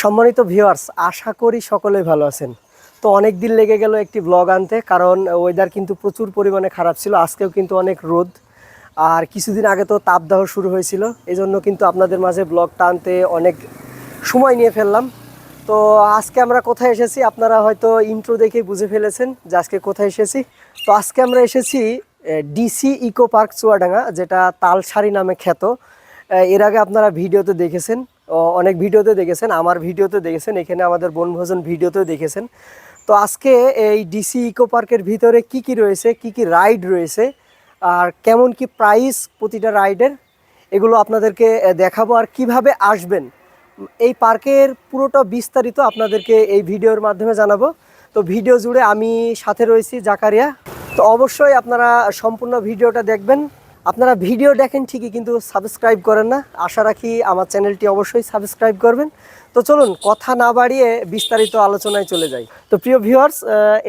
সম্মানিত ভিউয়ার্স আশা করি সকলে ভালো আছেন। তো অনেক দিন লেগে গেল একটি ব্লগ আনতে, কারণ ওয়েদার কিন্তু প্রচুর পরিমাণে খারাপ ছিল, আজকেও কিন্তু অনেক রোদ। আর কিছুদিন আগে তো তাপদাহ শুরু হয়েছিল এই জন্য কিন্তু আপনাদের মাঝে ব্লগটা আনতে অনেক সময় নিয়ে ফেললাম। তো আজকে আমরা কোথায় এসেছি, আপনারা হয়তো ইন্ট্রো দেখে বুঝে ফেলেছেন যে আজকে কোথায় এসেছি। তো আজকে আমরা এসেছি ডিসি ইকো পার্ক চুয়াডাঙ্গা, যেটা তালসারি নামে খ্যাত। এর আগে আপনারা ভিডিওতে দেখেছেন। অনেক ভিডিওতে দেখেছেন, আমার ভিডিওতে দেখেছেন, এখানে আমাদের বনভোজন ভিডিওতেও দেখেছেন। তো আজকে এই ডিসি ইকো পার্কের ভিতরে কি কি রয়েছে, কি কি রাইড রয়েছে, আর কেমন কি প্রাইস প্রতিটা রাইডের এগুলো আপনাদেরকে দেখাবো আর কীভাবে আসবেন। এই পার্কের পুরোটা বিস্তারিত আপনাদেরকে এই ভিডিওর মাধ্যমে জানাব। তো ভিডিও জুড়ে আমি সাথে রয়েছি জাকারিয়া। তো অবশ্যই আপনারা সম্পূর্ণ ভিডিওটা দেখবেন। আপনারা ভিডিও দেখেন ঠিকই, কিন্তু সাবস্ক্রাইব করেন না। আশা রাখি আমার চ্যানেলটি অবশ্যই সাবস্ক্রাইব করবেন। তো চলুন, কথা না বাড়িয়ে বিস্তারিত আলোচনায় চলে যাই। তো প্রিয় ভিউয়ার্স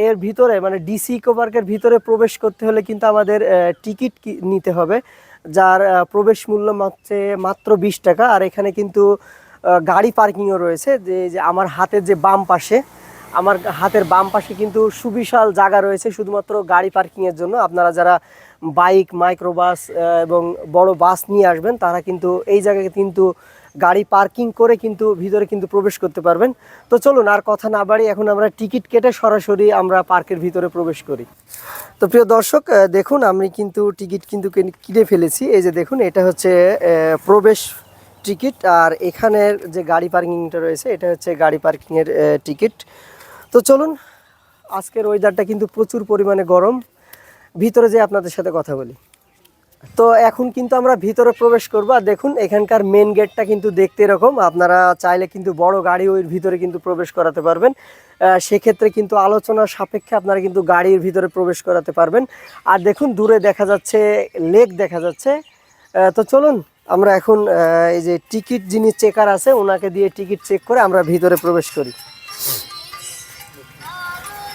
এর ভিতরে মানে ডিসি ইকো পার্কের ভিতরে প্রবেশ করতে হলে কিন্তু আমাদের টিকিট নিতে হবে, যার প্রবেশ মূল্য মাত্র মাত্র বিশ টাকা। আর এখানে কিন্তু গাড়ি পার্কিংও রয়েছে। যে যে আমার হাতের যে বাম পাশে, আমার হাতের বাম পাশে কিন্তু সুবিশাল জায়গা রয়েছে, শুধুমাত্র গাড়ি পার্কিংয়ের জন্য। আপনারা যারা বাইক, মাইক্রোবাস এবং বড় বাস নিয়ে আসবেন, তারা কিন্তু এই জায়গায় কিন্তু গাড়ি পার্কিং করে কিন্তু ভিতরে কিন্তু প্রবেশ করতে পারবেন। তো চলুন, আর কথা না বাড়ি এখন আমরা টিকিট কেটে সরাসরি আমরা পার্কের ভিতরে প্রবেশ করি। তো প্রিয় দর্শক দেখুন, আমি কিন্তু টিকিট কিন্তু কিনে- কিনে ফেলেছি। এই যে দেখুন, এটা হচ্ছে প্রবেশ টিকিট, আর এখানের যে গাড়ি পার্কিংটা রয়েছে, এটা হচ্ছে গাড়ি পার্কিংয়ের টিকিট। তো চলুন, আজকের ওয়েদারটা কিন্তু প্রচুর পরিমাণে গরম। ভিতরে যে আপনাদের সাথে কথা বলি। তো এখন কিন্তু আমরা ভিতরে প্রবেশ করব। আর দেখুন, এখানকার মেন গেটটা কিন্তু দেখতে এরকম। আপনারা চাইলে কিন্তু বড় গাড়ি ওই ভিতরে কিন্তু প্রবেশ করাতে পারবেন। সেক্ষেত্রে কিন্তু আলোচনার সাপেক্ষে আপনারা কিন্তু গাড়ির ভিতরে প্রবেশ করাতে পারবেন। আর দেখুন, দূরে দেখা যাচ্ছে লেক দেখা যাচ্ছে। তো চলুন, আমরা এখন এই যে টিকিট যিনি চেকার আছে, ওনাকে দিয়ে টিকিট চেক করে আমরা ভিতরে প্রবেশ করি।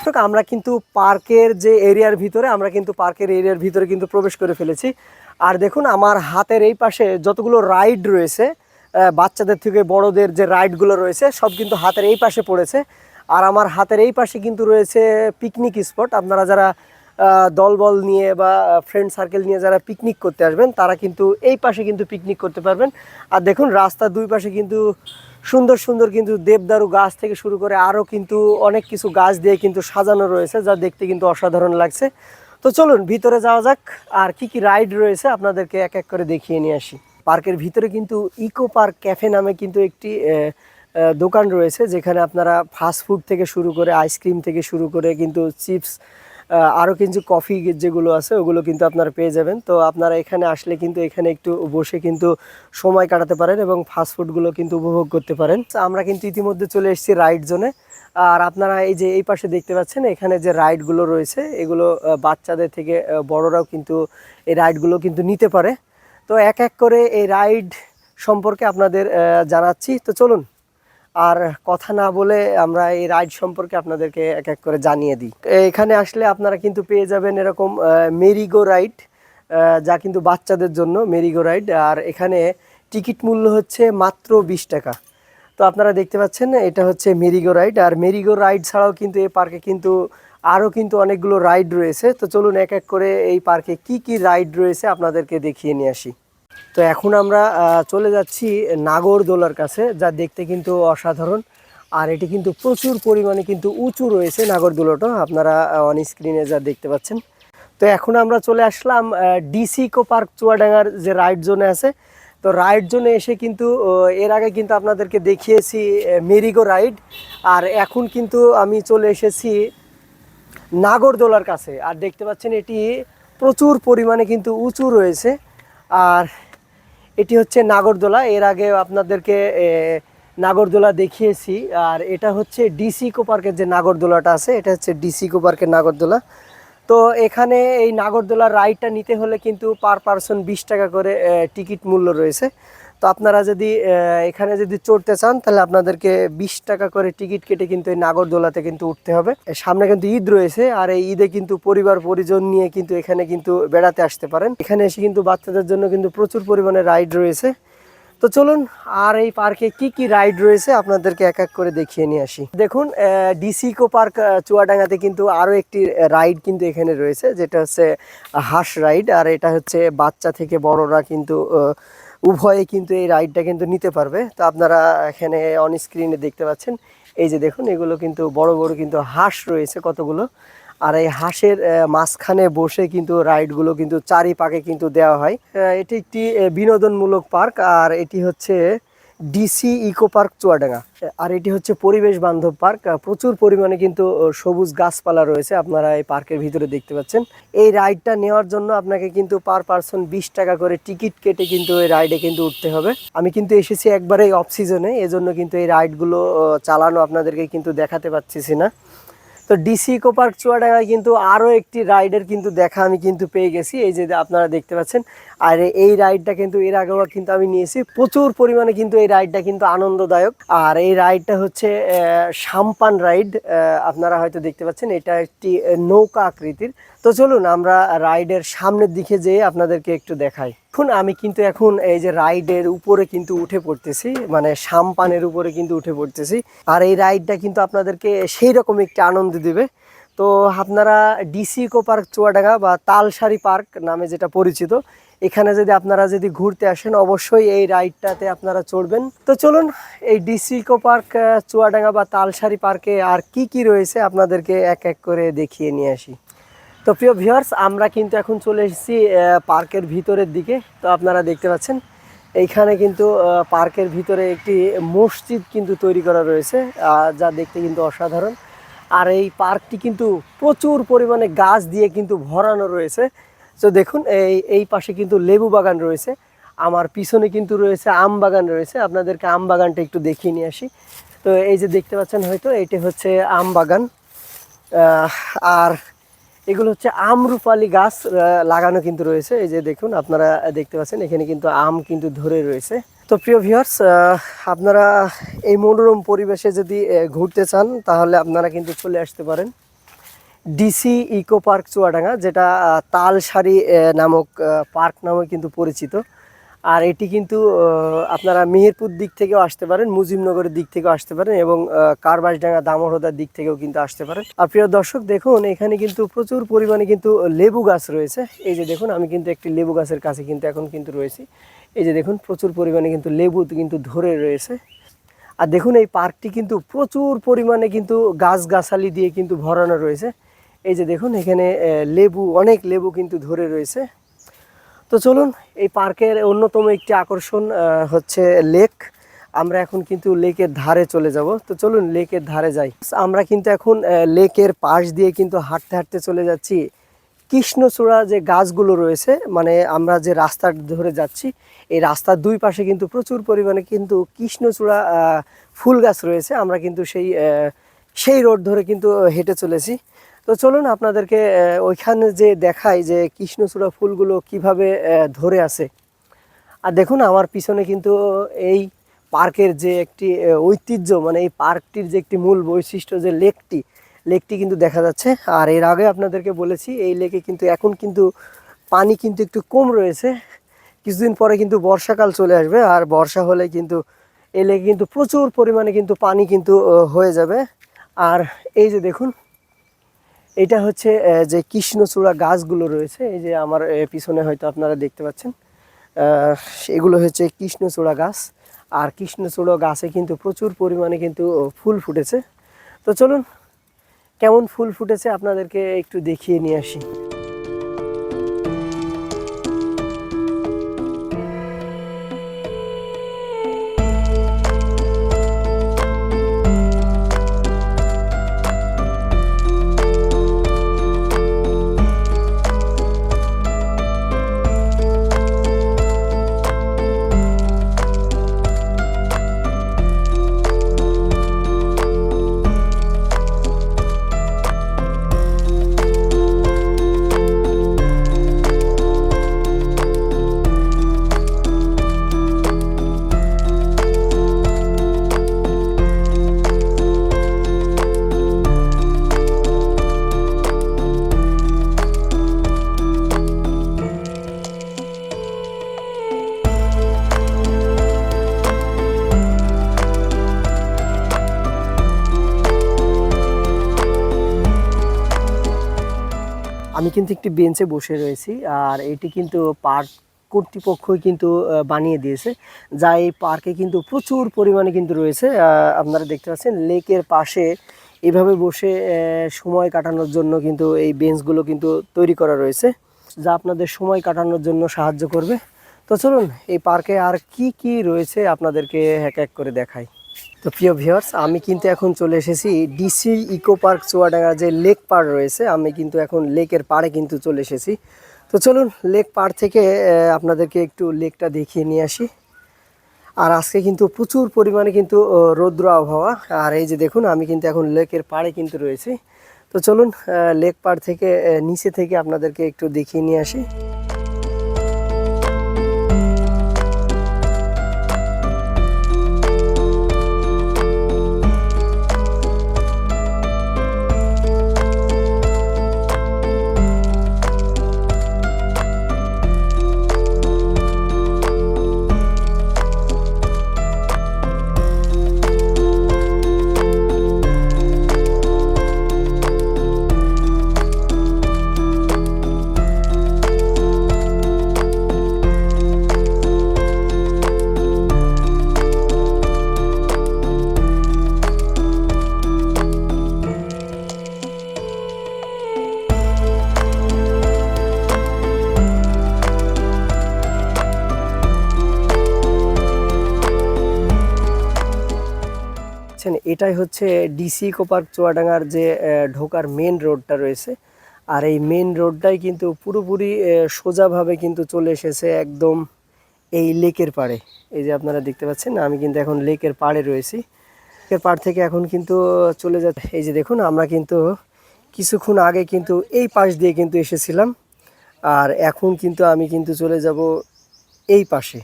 দর্শক, আমরা কিন্তু পার্কের যে এরিয়ার ভিতরে আমরা কিন্তু পার্কের এরিয়ার ভিতরে কিন্তু প্রবেশ করে ফেলেছি। আর দেখুন আমার হাতের এই পাশে যতগুলো রাইড রয়েছে বাচ্চাদের থেকে বড়দের যে রাইডগুলো রয়েছে সব কিন্তু হাতের এই পাশে পড়েছে। আর আমার হাতের এই পাশে কিন্তু রয়েছে পিকনিক স্পট। আপনারা যারা দলবল নিয়ে বা ফ্রেন্ড সার্কেল নিয়ে যারা পিকনিক করতে আসবেন তারা কিন্তু এই পাশে কিন্তু পিকনিক করতে পারবেন। আর দেখুন রাস্তার দুই পাশে কিন্তু সুন্দর সুন্দর কিন্তু দেবদারু গাছ থেকে শুরু করে আরও কিন্তু অনেক কিছু গাছ দিয়ে কিন্তু সাজানো রয়েছে, যা দেখতে কিন্তু অসাধারণ লাগছে। তো চলুন, ভিতরে যাওয়া যাক, আর কি কি রাইড রয়েছে আপনাদেরকে এক এক করে দেখিয়ে নিয়ে আসি। পার্কের ভিতরে কিন্তু ইকো পার্ক ক্যাফে নামে কিন্তু একটি দোকান রয়েছে, যেখানে আপনারা ফাস্ট ফুড থেকে শুরু করে আইসক্রিম থেকে শুরু করে কিন্তু চিপস আরও কিন্তু কফি যেগুলো আছে, ওগুলো কিন্তু আপনারা পেয়ে যাবেন। তো আপনারা এখানে আসলে কিন্তু এখানে একটু বসে কিন্তু সময় কাটাতে পারেন এবং ফাস্ট ফুডগুলো কিন্তু উপভোগ করতে পারেন। আমরা কিন্তু ইতিমধ্যে চলে এসেছি রাইড জোনে আর আপনারা এই যে এই পাশে দেখতে পাচ্ছেন, এখানে যে রাইডগুলো রয়েছে, এগুলো বাচ্চাদের থেকে বড়রাও কিন্তু এই রাইডগুলো কিন্তু নিতে পারে। তো এক এক করে এই রাইড সম্পর্কে আপনাদের জানাচ্ছি। তো চলুন আর কথা না বলে আমরা এই রাইড সম্পর্কে আপনাদেরকে এক এক করে জানিয়ে দিই। এখানে আসলে আপনারা কিন্তু পেয়ে যাবেন এরকম মেরিগো রাইড যা কিন্তু বাচ্চাদের জন্য মেরিগো রাইড। আর এখানে টিকিট মূল্য হচ্ছে মাত্র বিশ টাকা। তো আপনারা দেখতে পাচ্ছেন, এটা হচ্ছে মেরিগো রাইড। আর মেরিগো রাইড ছাড়াও কিন্তু এই পার্কে কিন্তু আরও কিন্তু অনেকগুলো রাইড রয়েছে। তো চলুন এক এক করে এই পার্কে কি কি রাইড রয়েছে আপনাদেরকে দেখিয়ে নিয়ে আসি। তো এখন আমরা চলে যাচ্ছি নাগরদোলার কাছে, যা দেখতে কিন্তু অসাধারণ। আর এটি কিন্তু প্রচুর পরিমাণে কিন্তু উঁচু রয়েছে নাগরদোলাটা আপনারা অন স্ক্রিনে যা দেখতে পাচ্ছেন। তো এখন আমরা চলে আসলাম ডিসি ইকো পার্ক চুয়াডাঙ্গার যে রাইড জোনে আছে। তো রাইড জোনে এসে কিন্তু এর আগে কিন্তু আপনাদেরকে দেখিয়েছি মেরিগো রাইড আর এখন কিন্তু আমি চলে এসেছি নাগরদোলার কাছে। আর দেখতে পাচ্ছেন এটি প্রচুর পরিমাণে কিন্তু উঁচু রয়েছে। আর এটি হচ্ছে নাগরদোলা। এর আগে আপনাদেরকে নাগরদোলা দেখিয়েছি। আর এটা হচ্ছে ডিসি কোপার্কের যে নাগরদোলাটা আছে, এটা হচ্ছে ডিসি কোপার্কের নাগরদোলা। তো এখানে এই নাগরদোলার রাইডটা নিতে হলে কিন্তু পার পারসন বিশ টাকা করে টিকিট মূল্য রয়েছে। তো আপনারা যদি এখানে যদি চড়তে চান, তাহলে আপনাদেরকে বিশ টাকা করে টিকিট কেটে কিন্তু এই নাগরদোলাতে কিন্তু উঠতে হবে। সামনে কিন্তু ঈদ রয়েছে, আর এই ঈদে কিন্তু পরিবার পরিজন নিয়ে কিন্তু এখানে কিন্তু বেড়াতে আসতে পারেন। এখানে এসে কিন্তু বাচ্চাদের জন্য কিন্তু প্রচুর পরিমাণে রাইড রয়েছে। তো চলুন, আর এই পার্কে কি কি রাইড রয়েছে আপনাদেরকে এক এক করে দেখিয়ে নিয়ে আসি। দেখুন ডিসি ইকো পার্ক চুয়াডাঙ্গাতে কিন্তু আরও একটি রাইড কিন্তু এখানে রয়েছে, যেটা হচ্ছে হাঁস রাইড, আর এটা হচ্ছে বাচ্চা থেকে বড়রা কিন্তু উভয়ে কিন্তু এই রাইডটা কিন্তু নিতে পারবে। তো আপনারা এখানে অন স্ক্রিনে দেখতে পাচ্ছেন। এই যে দেখুন, এগুলো কিন্তু বড় বড় কিন্তু হাঁস রয়েছে কতগুলো। আর এই হাঁসের মাঝখানে বসে কিন্তু রাইডগুলো কিন্তু চারিপাকে কিন্তু দেওয়া হয়। এটি একটি বিনোদনমূলক পার্ক। আর এটি হচ্ছে ডিসি ইকো পার্ক চুয়াডাঙ্গা। আর এটি হচ্ছে পরিবেশ বান্ধব পার্ক। প্রচুর পরিমাণে কিন্তু সবুজ গাছপালা রয়েছে। আপনারা এই পার্কের ভিতরে দেখতে পাচ্ছেন। এই রাইডটা নেওয়ার জন্য আপনাকে কিন্তু পার পার্সন বিশ টাকা করে টিকিট কেটে কিন্তু এই রাইডে কিন্তু উঠতে হবে। আমি কিন্তু এসেছি একবারে এই অফ সিজনে এজন্য কিন্তু এই রাইডগুলো চালানো আপনাদেরকে কিন্তু দেখাতে পাচ্ছি না তো ডিসি ইকো পার্ক চুয়াডাঙ্গায় কিন্তু আরও একটি রাইডের কিন্তু দেখা আমি কিন্তু পেয়ে গেছি। এই যে আপনারা দেখতে পাচ্ছেন আর এই রাইডটা কিন্তু এর আগেও কিন্তু আমি নিয়েছি। প্রচুর পরিমাণে কিন্তু এই রাইডটা কিন্তু আনন্দদায়ক। আর এই রাইডটা হচ্ছে সাম্পান রাইড আপনারা হয়তো দেখতে পাচ্ছেন, এটা একটি নৌকা আকৃতির। তো চলুন আমরা রাইডের সামনের দিকে যেয়ে আপনাদেরকে একটু দেখাই। এখন আমি কিন্তু এখন এই যে রাইডের উপরে কিন্তু উঠে পড়তেছি মানে সাম্পানের উপরে কিন্তু উঠে পড়তেছি। আর এই রাইডটা কিন্তু আপনাদেরকে সেই রকম একটি আনন্দ দেবে। তো আপনারা ডিসি ইকো পার্ক চুয়াডাঙ্গা বা তালসারি পার্ক নামে যেটা পরিচিত এখানে যদি আপনারা যদি ঘুরতে আসেন, অবশ্যই এই রাইডটাতে আপনারা চড়বেন। তো চলুন, এই ডিসি ইকো পার্ক চুয়াডাঙ্গা বা তালসারি পার্কে আর কি কি রয়েছে আপনাদেরকে এক এক করে দেখিয়ে নিয়ে আসি। তো প্রিয় ভিউয়ার্স, আমরা কিন্তু এখন চলে এসেছি পার্কের ভিতরের দিকে। তো আপনারা দেখতে পাচ্ছেন, এইখানে কিন্তু পার্কের ভিতরে একটি মসজিদ কিন্তু তৈরি করা রয়েছে যা দেখতে কিন্তু অসাধারণ। আর এই পার্কটি কিন্তু প্রচুর পরিমাণে গাছ দিয়ে কিন্তু ভরানো রয়েছে। তো দেখুন, এই এই পাশে কিন্তু লেবু বাগান রয়েছে। আমার পিছনে কিন্তু রয়েছে আম বাগান রয়েছে। আপনাদেরকে আম বাগানটা একটু দেখিয়ে নিয়ে আসি। তো, এই যে দেখতে পাচ্ছেন হয়তো এইটা হচ্ছে আম বাগান। আর এগুলো হচ্ছে আমরুপালি গাছ লাগানো কিন্তু রয়েছে। এই যে দেখুন, আপনারা দেখতে পাচ্ছেন, এখানে কিন্তু আম কিন্তু ধরে রয়েছে। তো, প্রিয় ভিউয়ার্স আপনারা এই মনোরম পরিবেশে যদি ঘুরতে চান, তাহলে আপনারা কিন্তু চলে আসতে পারেন। ডিসি ইকো পার্ক চুয়াডাঙ্গা যেটা তালসারি নামক পার্ক নামে কিন্তু পরিচিত। আর এটি কিন্তু আপনারা মেহেরপুর দিক থেকেও আসতে পারেন, মুজিবনগরের দিক থেকেও আসতে পারেন এবং কারবাসডাঙ্গা দামোহদার দিক থেকেও কিন্তু আসতে পারেন। আর প্রিয় দর্শক, দেখুন, এখানে কিন্তু প্রচুর পরিমাণে কিন্তু লেবু গাছ রয়েছে। এই যে দেখুন, আমি কিন্তু একটি লেবু গাছের কাছে কিন্তু এখন কিন্তু রয়েছি। এই যে দেখুন, প্রচুর পরিমাণে কিন্তু লেবু কিন্তু ধরে রয়েছে। আর দেখুন, এই পার্কটি কিন্তু প্রচুর পরিমাণে কিন্তু গাছগাছালি দিয়ে কিন্তু ভরানো রয়েছে। এই যে দেখুন, এখানে লেবু, অনেক লেবু কিন্তু ধরে রয়েছে। তো চলুন, এই পার্কের অন্যতম একটি আকর্ষণ হচ্ছে লেক। আমরা এখন কিন্তু লেকের ধারে চলে যাব। তো চলুন, লেকের ধারে যাই। আমরা কিন্তু এখন লেকের পাশ দিয়ে কিন্তু হাঁটতে হাঁটতে চলে যাচ্ছি। কৃষ্ণচূড়া যে গাছগুলো রয়েছে মানে আমরা যে রাস্তা ধরে যাচ্ছি, এই রাস্তার দুই পাশে কিন্তু প্রচুর পরিমাণে কিন্তু কৃষ্ণচূড়া ফুল গাছ রয়েছে। আমরা কিন্তু সেই সেই রোড ধরে কিন্তু হেঁটে চলেছি। তো চলুন আপনাদেরকে ওইখানে যে দেখাই যে কৃষ্ণচূড়া ফুলগুলো কীভাবে ধরে আছে। আর দেখুন, আমার পিছনে কিন্তু এই পার্কের যে একটি ঐতিহ্য মানে এই পার্কটির যে একটি মূল বৈশিষ্ট্য যে লেকটি লেকটি কিন্তু দেখা যাচ্ছে। আর এর আগে আপনাদেরকে বলেছি, এই লেকে কিন্তু এখন কিন্তু পানি কিন্তু একটু কম রয়েছে। কিছুদিন পরে কিন্তু বর্ষাকাল চলে আসবে, আর বর্ষা হলে কিন্তু এই লেকে কিন্তু প্রচুর পরিমাণে কিন্তু পানি কিন্তু হয়ে যাবে। আর এই যে দেখুন এটা হচ্ছে যে কৃষ্ণচূড়া গাছগুলো রয়েছে, এই যে আমার পিছনে হয়তো আপনারা দেখতে পাচ্ছেন এগুলো হচ্ছে কৃষ্ণচূড়া গাছ, আর কৃষ্ণচূড়া গাছে কিন্তু প্রচুর পরিমাণে কিন্তু ফুল ফুটেছে। তো চলুন, কেমন ফুল ফুটেছে আপনাদেরকে একটু দেখিয়ে নিয়ে আসি। আমি কিন্তু একটি বেঞ্চে বসে রয়েছি, আর এটি কিন্তু পার্ক কর্তৃপক্ষই কিন্তু বানিয়ে দিয়েছে, যা এই পার্কে কিন্তু প্রচুর পরিমাণে কিন্তু রয়েছে। আপনারা দেখতে পাচ্ছেন লেকের পাশে এভাবে বসে সময় কাটানোর জন্য কিন্তু এই বেঞ্চগুলো কিন্তু তৈরি করা রয়েছে, যা আপনাদের সময় কাটানোর জন্য সাহায্য করবে। তো চলুন, এই পার্কে আর কি কি রয়েছে আপনাদেরকে এক এক করে দেখাই। তো প্রিয় ভিউয়ার্স, আমি কিন্তু এখন চলে এসেছি ডিসি ইকো পার্ক চুয়াডাঙ্গা যে লেক পাড় রয়েছে, আমি কিন্তু এখন লেকের পাড়ে কিন্তু চলে এসেছি। তো চলুন লেক পাড় থেকে আপনাদেরকে একটু লেকটা দেখিয়ে নিয়ে আসি। আর আজকে কিন্তু প্রচুর পরিমাণে কিন্তু রৌদ্র আবহাওয়া। আর এই যে দেখুন, আমি কিন্তু এখন লেকের পাড়ে কিন্তু রয়েছি। তো চলুন লেক পাড় থেকে নিচে থেকে আপনাদেরকে একটু দেখিয়ে নিয়ে আসি। এটাই হচ্ছে ডিসি কোপার্ক চুয়াডাঙ্গার যে ঢোকার মেন রোডটা রয়েছে। আর এই মেন রোডটাই কিন্তু পুরোপুরি সোজাভাবে কিন্তু চলে এসেছে একদম এই লেকের পাড়ে। এই যে আপনারা দেখতে পাচ্ছেন, আমি কিন্তু এখন লেকের পাড়ে রয়েছি। লেকের পাড় থেকে এখন কিন্তু চলে যা এই যে দেখুন, আমরা কিন্তু কিছুক্ষণ আগে কিন্তু এই পাশ দিয়ে কিন্তু এসেছিলাম। আর এখন কিন্তু আমি কিন্তু চলে যাব এই পাশে।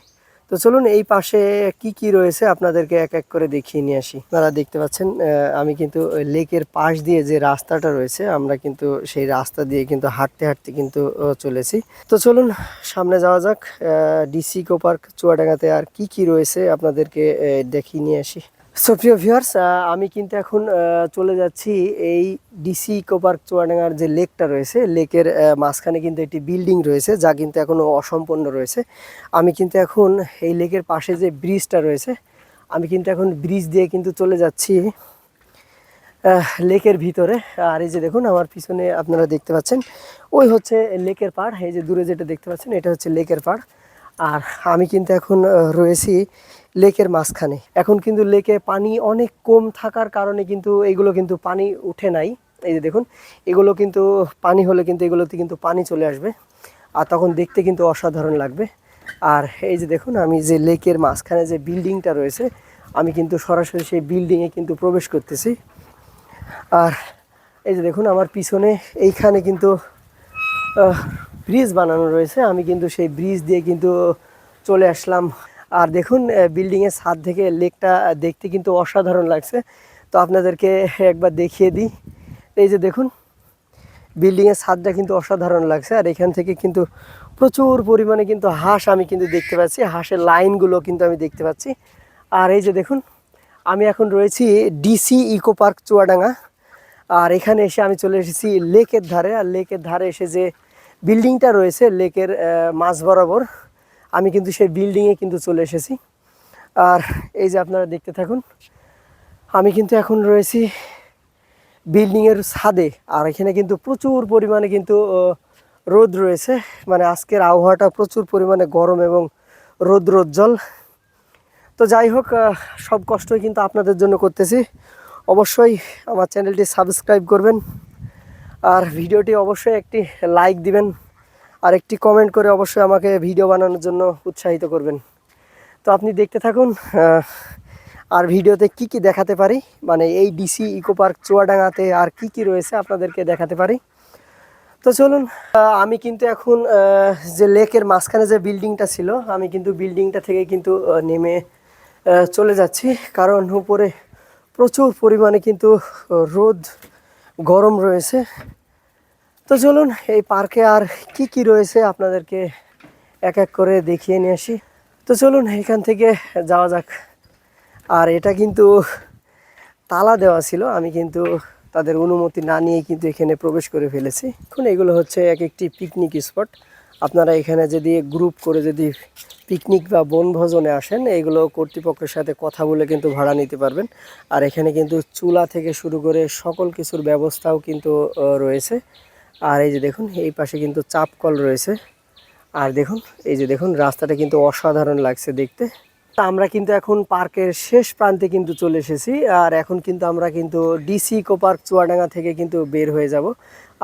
তো চলুন এই পাশে কি কি রয়েছে আপনাদেরকে এক এক করে দেখিয়ে নিয়ে আসি। আপনারা দেখতে পাচ্ছেন আমি কিন্তু লেকের পাশ দিয়ে যে রাস্তাটা রয়েছে, আমরা কিন্তু সেই রাস্তা দিয়ে কিন্তু হাঁটতে হাঁটতে কিন্তু চলেছি। তো চলুন, সামনে যাওয়া যাক ডিসি কো পার্ক চুয়াডাঙ্গাতে আর কি কি রয়েছে আপনাদেরকে দেখিয়ে নিয়ে আসি। সো প্রিয় আমি কিন্তু এখন চলে যাচ্ছি এই ডিসি ইকো পার্ক চুয়াডাঙ্গার যে লেকটা রয়েছে, লেকের মাঝখানে কিন্তু একটি বিল্ডিং রয়েছে, যা কিন্তু এখনও অসম্পন্ন রয়েছে। আমি কিন্তু এখন এই লেকের পাশে যে ব্রিজটা রয়েছে, আমি কিন্তু এখন ব্রিজ দিয়ে কিন্তু চলে যাচ্ছি লেকের ভিতরে। আর এই যে দেখুন, আমার পিছনে আপনারা দেখতে পাচ্ছেন, ওই হচ্ছে লেকের পাড়, এই যে দূরে যেটা দেখতে পাচ্ছেন, এটা হচ্ছে লেকের পাড়। আর আমি কিন্তু এখন রয়েছি লেকের মাঝখানে। এখন কিন্তু লেকে পানি অনেক কম থাকার কারণে কিন্তু এগুলো কিন্তু পানি উঠে নাই। এই যে দেখুন, এগুলো কিন্তু পানি হলে কিন্তু এগুলোতে কিন্তু পানি চলে আসবে আর তখন দেখতে কিন্তু অসাধারণ লাগবে। আর এই যে দেখুন, আমি যে লেকের মাঝখানে যে বিল্ডিংটা রয়েছে, আমি কিন্তু সরাসরি সেই বিল্ডিংয়ে কিন্তু প্রবেশ করতেছি। আর এই যে দেখুন, আমার পিছনে এইখানে কিন্তু ব্রিজ বানানো রয়েছে। আমি কিন্তু সেই ব্রিজ দিয়ে কিন্তু চলে আসলাম আর দেখুন বিল্ডিংয়ের ছাদ থেকে লেকটা দেখতে কিন্তু অসাধারণ লাগছে। তো আপনাদেরকে একবার দেখিয়ে দিই। এই যে দেখুন বিল্ডিংয়ের ছাদটা কিন্তু অসাধারণ লাগছে। আর এখান থেকে কিন্তু প্রচুর পরিমাণে কিন্তু হাঁস আমি কিন্তু দেখতে পাচ্ছি। হাঁসের লাইনগুলো কিন্তু আমি দেখতে পাচ্ছি। আর এই যে দেখুন, আমি এখন রয়েছি ডিসি ইকো পার্ক চুয়াডাঙ্গা। আর এখানে এসে আমি চলে এসেছি লেকের ধারে। আর লেকের ধারে এসে যে বিল্ডিংটা রয়েছে লেকের মাঝ বরাবর আমি কিন্তু সেই বিল্ডিংয়ে কিন্তু চলে এসেছি। আর এই যে আপনারা দেখতে থাকুন, আমি কিন্তু এখন রয়েছি বিল্ডিংয়ের ছাদে। আর এখানে কিন্তু প্রচুর পরিমাণে কিন্তু রোদ রয়েছে। মানে আজকের আবহাওয়াটা প্রচুর পরিমাণে গরম এবং রোদ রৌদ্রোজ্জ্বল। তো যাই হোক সব কষ্টই কিন্তু আপনাদের জন্য করতেছি। অবশ্যই আমার চ্যানেলটি সাবস্ক্রাইব করবেন। আর ভিডিওটি অবশ্যই একটি লাইক দিবেন। আর একটি কমেন্ট করে অবশ্যই আমাকে ভিডিও বানানোর জন্য উৎসাহিত করবেন। তো আপনি দেখতে থাকুন আর ভিডিওতে কি কি দেখাতে পারি? মানে এই ডিসি ইকো পার্ক চুয়াডাঙ্গাতে আর কি কি রয়েছে আপনাদেরকে দেখাতে পারি? তো চলুন আমি কিন্তু এখন যে লেকের মাঝখানে যে বিল্ডিংটা ছিল, আমি কিন্তু বিল্ডিংটা থেকে কিন্তু নেমে চলে যাচ্ছি। কারণ উপরে প্রচুর পরিমাণে কিন্তু রোদ গরম রয়েছে। তো চলুন, এই পার্কে আর কি কি রয়েছে আপনাদেরকে এক এক করে দেখিয়ে নিয়ে আসি। তো চলুন, এখান থেকে যাওয়া যাক। আর এটা কিন্তু তালা দেওয়া ছিল, আমি কিন্তু তাদের অনুমতি না নিয়ে কিন্তু এখানে প্রবেশ করে ফেলেছি। এখন এগুলো হচ্ছে এক একটি পিকনিক স্পট আপনারা এখানে যদি গ্রুপ করে যদি পিকনিক বা বনভোজনে আসেন, এগুলো কর্তৃপক্ষের সাথে কথা বলে কিন্তু ভাড়া নিতে পারবেন। আর এখানে কিন্তু চুলা থেকে শুরু করে সকল কিছুর ব্যবস্থাও কিন্তু রয়েছে। আর এই যে দেখুন, এই পাশে কিন্তু চাপ কল রয়েছে। আর দেখুন, এই যে দেখুন, রাস্তাটা কিন্তু অসাধারণ লাগছে দেখতে। তা আমরা কিন্তু এখন পার্কের শেষ প্রান্তে কিন্তু চলে এসেছি, আর এখন কিন্তু আমরা কিন্তু ডিসি ইকো পার্ক চুয়াডাঙ্গা থেকে কিন্তু বের হয়ে যাব।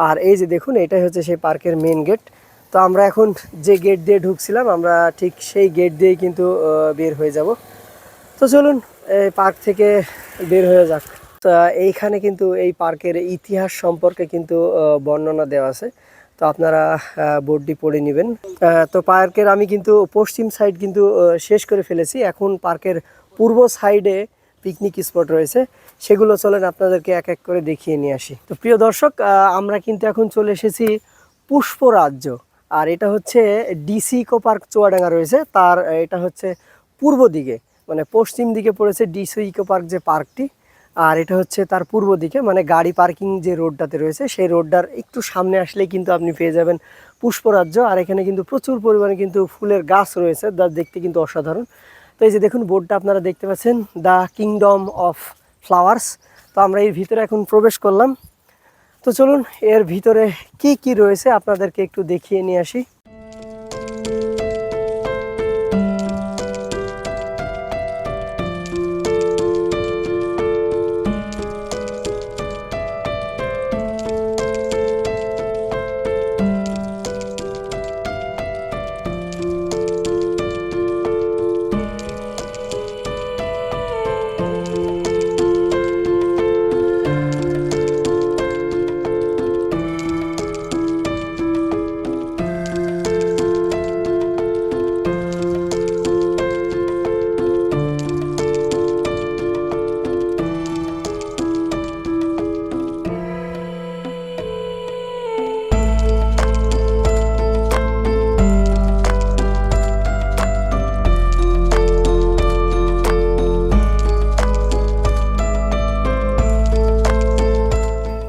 আর এই যে দেখুন, এটাই হচ্ছে সেই পার্কের মেন গেট তো আমরা এখন যে গেট দিয়ে ঢুকছিলাম, আমরা ঠিক সেই গেট দিয়েই কিন্তু বের হয়ে যাব। তো চলুন, এই পার্ক থেকে বের হয়ে যাক। তো এইখানে কিন্তু এই পার্কের ইতিহাস সম্পর্কে কিন্তু বর্ণনা দেওয়া আছে। তো আপনারা বোর্ডটি পড়ে নেবেন। তো পার্কের আমি কিন্তু পশ্চিম সাইড কিন্তু শেষ করে ফেলেছি। এখন পার্কের পূর্ব সাইডে পিকনিক স্পট রয়েছে। সেগুলো চলেন আপনাদেরকে এক এক করে দেখিয়ে নিয়ে আসি। তো প্রিয় দর্শক আমরা কিন্তু এখন চলে এসেছি পুষ্পরাজ্য আর এটা হচ্ছে ডিসি ইকো পার্ক চুয়াডাঙ্গা রয়েছে। তার এটা হচ্ছে পূর্ব দিকে মানে পশ্চিম দিকে পড়েছে ডিসি ইকো পার্ক যে পার্কটি। আর এটা হচ্ছে তার পূর্ব দিকে মানে গাড়ি পার্কিং যে রোডটাতে রয়েছে, সেই রোডটার একটু সামনে আসলেই কিন্তু আপনি পেয়ে যাবেন পুষ্পরাজ্য। আর এখানে কিন্তু প্রচুর পরিমাণে কিন্তু ফুলের গাছ রয়েছে, যা দেখতে কিন্তু অসাধারণ। তো এই যে দেখুন, বোর্ডটা আপনারা দেখতে পাচ্ছেন, দ্য কিংডম অফ ফ্লাওয়ার্স। তো আমরা এর ভিতরে এখন প্রবেশ করলাম। তো চলুন, এর ভিতরে কি কি রয়েছে আপনাদেরকে একটু দেখিয়ে নিয়ে আসি।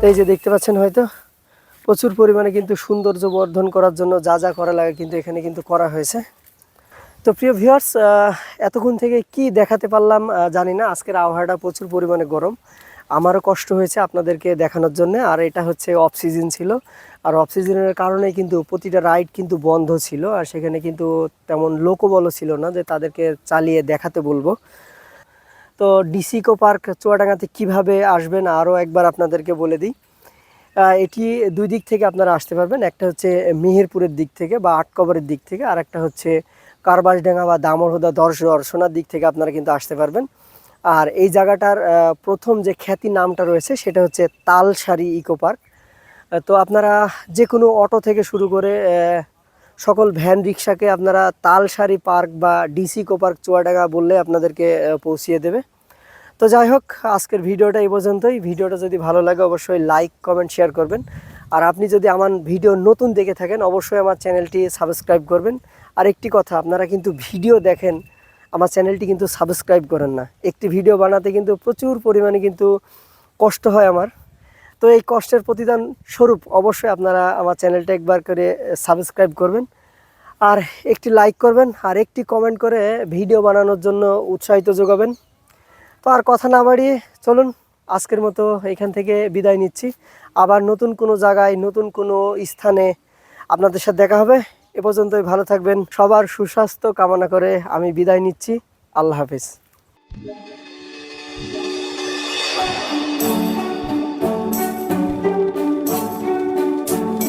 এই যে দেখতে পাচ্ছেন হয়তো, প্রচুর পরিমাণে কিন্তু সৌন্দর্য বর্ধন করার জন্য যা যা করা লাগে কিন্তু এখানে কিন্তু করা হয়েছে। তো প্রিয় ভিউয়ার্স এতক্ষণ থেকে কি দেখাতে পারলাম জানি না, আজকের আবহাওয়াটা প্রচুর পরিমাণে গরম। আমারও কষ্ট হয়েছে আপনাদেরকে দেখানোর জন্য, আর এটা হচ্ছে অফ সিজন ছিল। আর অফ সিজনের কারণে কিন্তু প্রতিটা রাইড কিন্তু বন্ধ ছিল, আর সেখানে কিন্তু তেমন লোকবলও ছিল না যে তাদেরকে চালিয়ে দেখাতে বলব। তো ডিসিকো পার্ক চুয়াডাঙ্গাতে কীভাবে আসবেন আরও একবার আপনাদেরকে বলে দিই। এটি দুই দিক থেকে আপনারা আসতে পারবেন, একটা হচ্ছে মেহেরপুরের দিক থেকে বা আটকবরের দিক থেকে আর একটা হচ্ছে কারবাসডাঙ্গা বা দামরহুদা দর্শ দর্শনার দিক থেকে আপনারা কিন্তু আসতে পারবেন। আর এই জায়গাটার প্রথম যে খ্যাতি নামটা রয়েছে সেটা হচ্ছে তালসারি ইকো পার্ক তো আপনারা যে কোনো অটো থেকে শুরু করে সকল ভ্যান রিক্সাকে আপনারা তালসারি পার্ক বা ডিসি ইকো পার্ক চুয়াডাঙ্গা বললে আপনাদেরকে পৌঁছিয়ে দেবে। তো যাই হোক, আজকের ভিডিওটা এই পর্যন্তই। ভিডিওটা যদি ভালো লাগে অবশ্যই লাইক, কমেন্ট, শেয়ার করবেন। আর আপনি যদি আমার ভিডিও নতুন দেখে থাকেন, অবশ্যই আমার চ্যানেলটি সাবস্ক্রাইব করবেন। আর একটি কথা, আপনারা কিন্তু ভিডিও দেখেন, আমার চ্যানেলটি কিন্তু সাবস্ক্রাইব করেন না। একটি ভিডিও বানাতে কিন্তু প্রচুর পরিমাণে কিন্তু কষ্ট হয় আমার। তো এই কষ্টের প্রতিদান স্বরূপ অবশ্যই আপনারা আমার চ্যানেলটা একবার করে সাবস্ক্রাইব করবেন। আর একটি লাইক করবেন, আর একটি কমেন্ট করে ভিডিও বানানোর জন্য উৎসাহিত যোগাবেন। তো আর কথা না বাড়িয়ে চলুন, আজকের মতো এখান থেকে বিদায় নিচ্ছি। আবার নতুন কোনো জায়গায়, নতুন কোনো স্থানে আপনাদের সাথে দেখা হবে। এ পর্যন্তই ভালো থাকবেন, সবার সুস্বাস্থ্য কামনা করে আমি বিদায় নিচ্ছি। আল্লাহ হাফিজ।